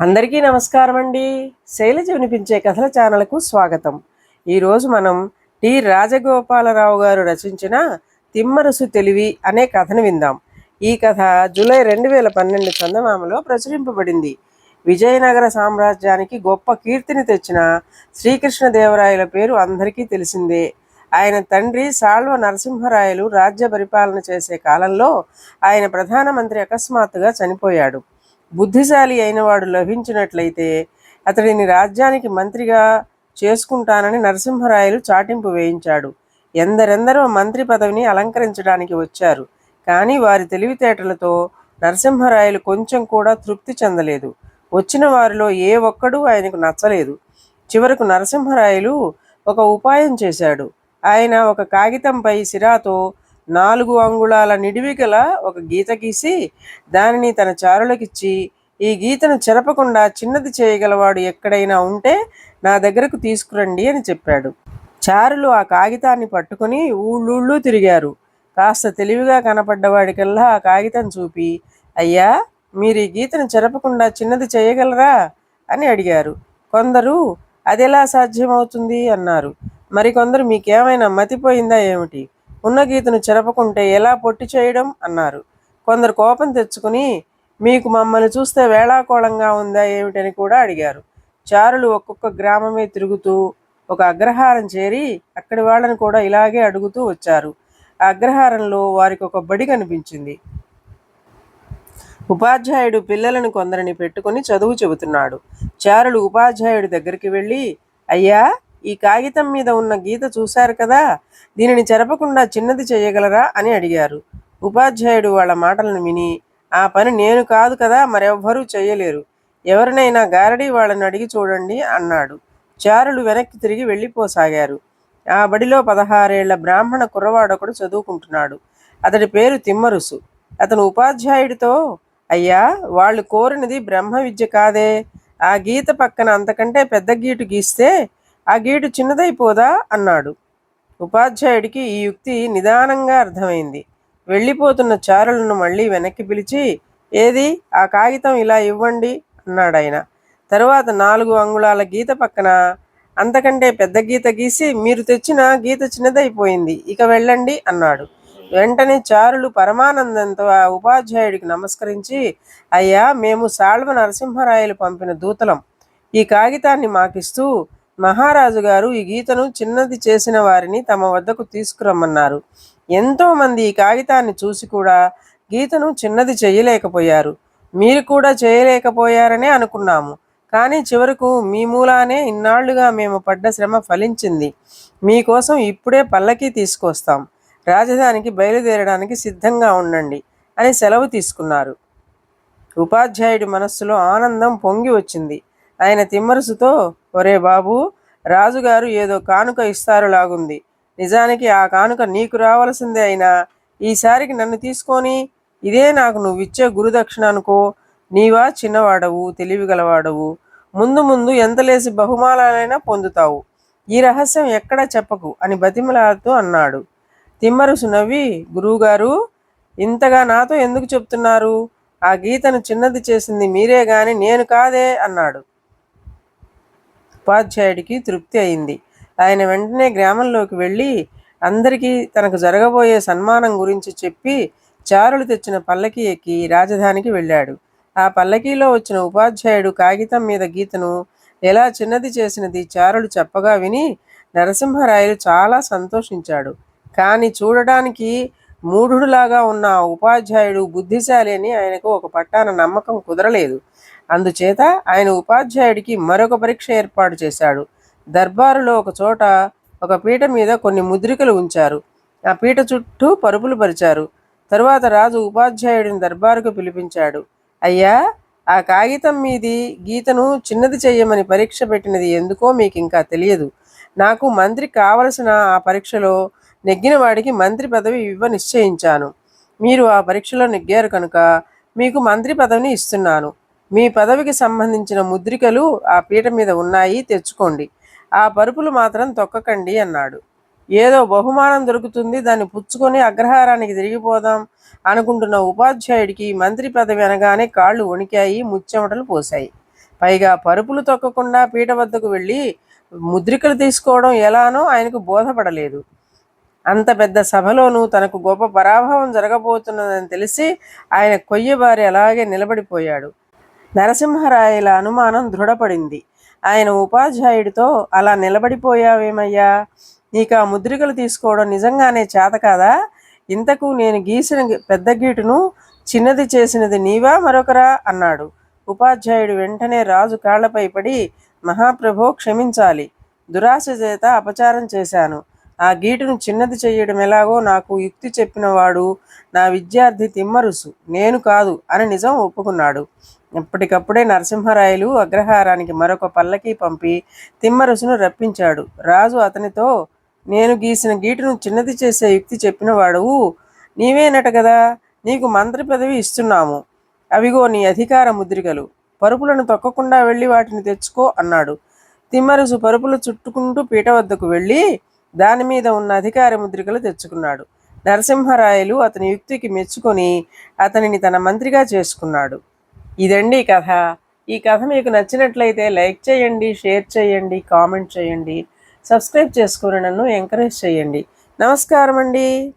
అందరికీ నమస్కారం అండి శైలజ వినిపించే కథల ఛానల్కు స్వాగతం. ఈరోజు మనం టి. రాజగోపాలరావు గారు రచించిన తిమ్మరసు తెలివి అనే కథను విందాం. ఈ కథ జూలై రెండు వేల పన్నెండు చందమామలో ప్రచురింపబడింది. విజయనగర సామ్రాజ్యానికి గొప్ప కీర్తిని తెచ్చిన శ్రీకృష్ణదేవరాయల పేరు అందరికీ తెలిసిందే. ఆయన తండ్రి సాళ్వ నరసింహరాయలు రాజ్య పరిపాలన చేసే కాలంలో ఆయన ప్రధానమంత్రి అకస్మాత్తుగా చనిపోయాడు. బుద్ధిశాలి అయినవాడు లభించినట్లయితే అతడిని రాజ్యానికి మంత్రిగా చేసుకుంటానని నరసింహరాయలు చాటింపు వేయించాడు. ఎందరెందరో మంత్రి పదవిని అలంకరించడానికి వచ్చారు. కానీ వారి తెలివితేటలతో నరసింహరాయలు కొంచెం కూడా తృప్తి చెందలేదు. వచ్చిన వారిలో ఏ ఒక్కడూ ఆయనకు నచ్చలేదు. చివరకు నరసింహరాయలు ఒక ఉపాయం చేశాడు. ఆయన ఒక కాగితంపై సిరాతో నాలుగు అంగుళాల నిడివి గల ఒక గీత గీసి దానిని తన చారులకిచ్చి ఈ గీతను చెరపకుండా చిన్నది చేయగలవాడు ఎక్కడైనా ఉంటే నా దగ్గరకు తీసుకురండి అని చెప్పాడు. చారులు ఆ కాగితాన్ని పట్టుకుని ఊళ్ళూళ్ళు తిరిగారు. కాస్త తెలివిగా కనపడ్డవాడికల్లా ఆ కాగితం చూపి అయ్యా మీరు ఈ గీతను చెరపకుండా చిన్నది చేయగలరా? అని అడిగారు. కొందరు అదెలా సాధ్యమవుతుంది? అన్నారు. మరికొందరు మీకేమైనా మతిపోయిందా ఏమిటి? ఉన్న గీతను చెరపకుంటే ఎలా పొట్టి చేయడం అన్నారు. కొందరు కోపం తెచ్చుకుని మీకు మమ్మల్ని చూస్తే వేళాకోళంగా ఉందా ఏమిటని కూడా అడిగారు. చారులు ఒక్కొక్క గ్రామమే తిరుగుతూ ఒక అగ్రహారం చేరి అక్కడి వాళ్ళని కూడా ఇలాగే అడుగుతూ వచ్చారు. ఆ అగ్రహారంలో వారికి ఒక బడి కనిపించింది. ఉపాధ్యాయుడు పిల్లలను కొందరిని పెట్టుకుని చదువు చెబుతున్నాడు. చారులు ఉపాధ్యాయుడి దగ్గరికి వెళ్ళి అయ్యా ఈ కాగితం మీద ఉన్న గీత చూశారు కదా? దీనిని చెరపకుండా చిన్నది చేయగలరా? అని అడిగారు. ఉపాధ్యాయుడు వాళ్ళ మాటలను విని ఆ పని నేను కాదు కదా మరెవ్వరూ చేయలేరు. ఎవరినైనా గారడీ వాళ్ళని అడిగి చూడండి అన్నాడు. చారులు వెనక్కి తిరిగి వెళ్ళిపోసాగారు. ఆ బడిలో పదహారేళ్ళ బ్రాహ్మణ కుర్రవాడొకడు చదువుకుంటున్నాడు. అతడి పేరు తిమ్మరుసు. అతను ఉపాధ్యాయుడితో అయ్యా వాళ్ళు కోరినది బ్రహ్మ విద్య కాదే. ఆ గీత పక్కన అంతకంటే పెద్ద గీటు గీస్తే ఆ గీటు చిన్నదైపోదా? అన్నాడు. ఉపాధ్యాయుడికి ఈ యుక్తి నిదానంగా అర్థమైంది. వెళ్ళిపోతున్న చారులను మళ్ళీ వెనక్కి పిలిచి ఏది? ఆ కాగితం ఇలా ఇవ్వండి అన్నాడాయన. తరువాత నాలుగు అంగుళాల గీత పక్కన అంతకంటే పెద్ద గీత గీసి మీరు తెచ్చిన గీత చిన్నదైపోయింది ఇక వెళ్ళండి అన్నాడు. వెంటనే చారులు పరమానందంతో ఆ ఉపాధ్యాయుడికి నమస్కరించి అయ్యా మేము సాళ్వ నరసింహరాయలు పంపిన దూతలం. ఈ కాగితాన్ని మాకిస్తూ మహారాజు గారు ఈ గీతను చిన్నది చేసిన వారిని తమ వద్దకు తీసుకురమ్మన్నారు. ఎంతోమంది ఈ కాగితాన్ని చూసి కూడా గీతను చిన్నది చేయలేకపోయారు. మీరు కూడా చేయలేకపోయారనే అనుకున్నాము. కానీ చివరకు మీ మూలానే ఇన్నాళ్ళుగా మేము పడ్డ శ్రమ ఫలించింది. మీకోసం ఇప్పుడే పల్లకి తీసుకొస్తాం. రాజధానికి బయలుదేరడానికి సిద్ధంగా ఉండండి అని సెలవు తీసుకున్నారు. ఉపాధ్యాయుడి మనస్సులో ఆనందం పొంగి వచ్చింది. ఆయన తిమ్మరుసుతో ఒరే బాబు రాజుగారు ఏదో కానుక ఇస్తారు లాగుంది నిజానికి ఆ కానుక నీకు రావలసిందే అయినా ఈసారికి నన్ను తీసుకొని ఇదే నాకు నువ్విచ్చే గురుదక్షిణ అనుకో. నీవా చిన్నవాడవు తెలివిగలవాడవు. ముందు ముందు ఎంతలేసి బహుమానాలైనా పొందుతావు. ఈ రహస్యం ఎక్కడా చెప్పకు అని బతిమలాడుతూ అన్నాడు. తిమ్మరుసు నవ్వి గురువుగారు ఇంతగా నాతో ఎందుకు చెప్తున్నారు? ఆ గీతను చిన్నది చేసింది మీరే గాని నేను కాదే అన్నాడు. ఉపాధ్యాయుడికి తృప్తి అయింది. ఆయన వెంటనే గ్రామంలోకి వెళ్ళి అందరికీ తనకు జరగబోయే సన్మానం గురించి చెప్పి చారులు తెచ్చిన పల్లకి ఎక్కి రాజధానికి వెళ్ళాడు. ఆ పల్లకీలో వచ్చిన ఉపాధ్యాయుడు కాగితం మీద గీతను ఎలా చిన్నది చేసినది చారులు చెప్పగా విని నరసింహరాయలు చాలా సంతోషించాడు. కానీ చూడడానికి మూఢుడులాగా ఉన్న ఉపాధ్యాయుడు బుద్ధిశాలి అని ఆయనకు ఒక పట్టాన నమ్మకం కుదరలేదు. అందుచేత ఆయన ఉపాధ్యాయుడికి మరొక పరీక్ష ఏర్పాటు చేశాడు. దర్బారులో ఒక చోట ఒక పీట మీద కొన్ని ముద్రికలు ఉంచారు. ఆ పీట చుట్టూ పరుపులు పరిచారు. తరువాత రాజు ఉపాధ్యాయుడిని దర్బారుకు పిలిపించాడు. అయ్యా ఆ కాగితం మీది గీతను చిన్నది చెయ్యమని పరీక్ష పెట్టినది ఎందుకో మీకు ఇంకా తెలియదు. నాకు మంత్రి కావలసిన ఆ పరీక్షలో నెగ్గిన వాడికి మంత్రి పదవి ఇవ్వ నిశ్చయించాను మీరు ఆ పరీక్షలో నెగ్గారు కనుక మీకు మంత్రి పదవిని ఇస్తున్నాను. మీ పదవికి సంబంధించిన ముద్రికలు ఆ పీట మీద ఉన్నాయి తెచ్చుకోండి. ఆ పరుపులు మాత్రం తొక్కకండి అన్నాడు. ఏదో బహుమానం దొరుకుతుంది దాన్ని పుచ్చుకొని అగ్రహారానికి తిరిగిపోదాం అనుకుంటున్న ఉపాధ్యాయుడికి మంత్రి పదవి అనగానే కాళ్ళు వణికాయి ముచ్చెమటలు పోశాయి. పైగా పరుపులు తొక్కకుండా పీట వద్దకు వెళ్ళి ముద్రికలు తీసుకోవడం ఎలానో ఆయనకు బోధపడలేదు. అంత పెద్ద సభలోనూ తనకు గొప్ప పరాభవం జరగబోతున్నదని తెలిసి ఆయన కొయ్యబారి అలాగే నిలబడిపోయాడు. నరసింహరాయల అనుమానం దృఢపడింది. ఆయన ఉపాధ్యాయుడితో అలా నిలబడిపోయావేమయ్యా? నీకు ఆ ముద్రికలు తీసుకోవడం నిజంగానే చేత కాదా? ఇంతకు నేను గీసిన పెద్ద గీటును చిన్నది చేసినది నీవా మరొకరా అన్నాడు. ఉపాధ్యాయుడు వెంటనే రాజు కాళ్ళపై పడి మహాప్రభో క్షమించాలి. దురాశ చేత అపచారం చేశాను. ఆ గీటును చిన్నది చెయ్యడం ఎలాగో నాకు యుక్తి చెప్పినవాడు నా విద్యార్థి తిమ్మరుసు నేను కాదు అని నిజం ఒప్పుకున్నాడు. ఎప్పటికప్పుడే నరసింహరాయలు అగ్రహారానికి మరొక పల్లకి పంపి తిమ్మరుసును రప్పించాడు. రాజు అతనితో నేను గీసిన గీటును చిన్నది చేసే యుక్తి చెప్పినవాడు నీవేనట కదా నీకు మంత్రి పదవి ఇస్తున్నాము. అవిగో నీ అధికార ముద్రికలు పరుపులను తొక్కకుండా వెళ్ళి వాటిని తెచ్చుకో అన్నాడు. తిమ్మరుసు పరుపులు చుట్టుకుంటూ పీట వద్దకు వెళ్ళి దాని మీద ఉన్న అధికార ముద్రికలు తెచ్చుకున్నాడు. నరసింహరాయలు అతని యుక్తికి మెచ్చుకొని అతనిని తన మంత్రిగా చేసుకున్నాడు. ఇదండి కథ. ఈ కథ మీకు నచ్చినట్లయితే లైక్ చేయండి షేర్ చేయండి కామెంట్ చేయండి సబ్స్క్రైబ్ చేసుకుని నన్ను ఎంకరేజ్ చేయండి. నమస్కారం అండి